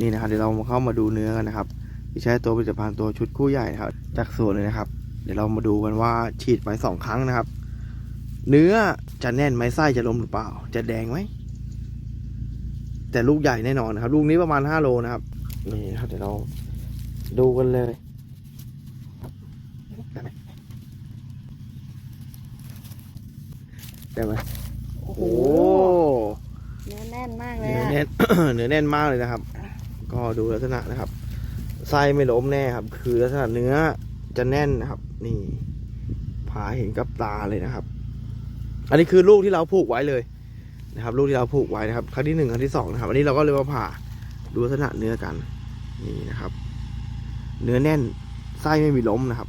นี่นะครับเดี๋ยวเรามาเข้ามาดูเนื้อกันนะครับที่ใช้ตัวผลิตภัณฑ์ตัวชุดคู่ใหญ่นะครับจากสวนเลยนะครับ เดี๋ยวเรามาดูกันว่าฉีดไปสองครั้งนะครับ เนื้อจะแน่นไหมไส้จะลมหรือเปล่า จะแดงไหมแต่ลูกใหญ่แน่นอนนะครับลูกนี้ประมาณห้าโลนะครับนี่นะครับเดี๋ยวเราดูกันเลยได้ไหมได้ไหมโอ้โหโอ้เนื้อแน่นมากเลยเนื้ออะแน่นเนื้อแน่นมากเลยนะครับ ก็ดูลักษณะนะครับไส้ไม่ล้มแน่ครับ คือลักษณะเนื้อจะแน่นนะครับ นี่ผ่าเห็นกับตาเลยนะครับ อันนี้คือลูกที่เราผูกไว้เลยนะครับ ลูกที่เราผูกไว้นะครับครั้งที่หนึ่งครั้งที่สองนะครับ อันนี้เราก็เลยมาผ่าดูลักษณะเนื้อกัน นี่นะครับ เนื้อแน่นไส้ไม่มีล้มนะครับ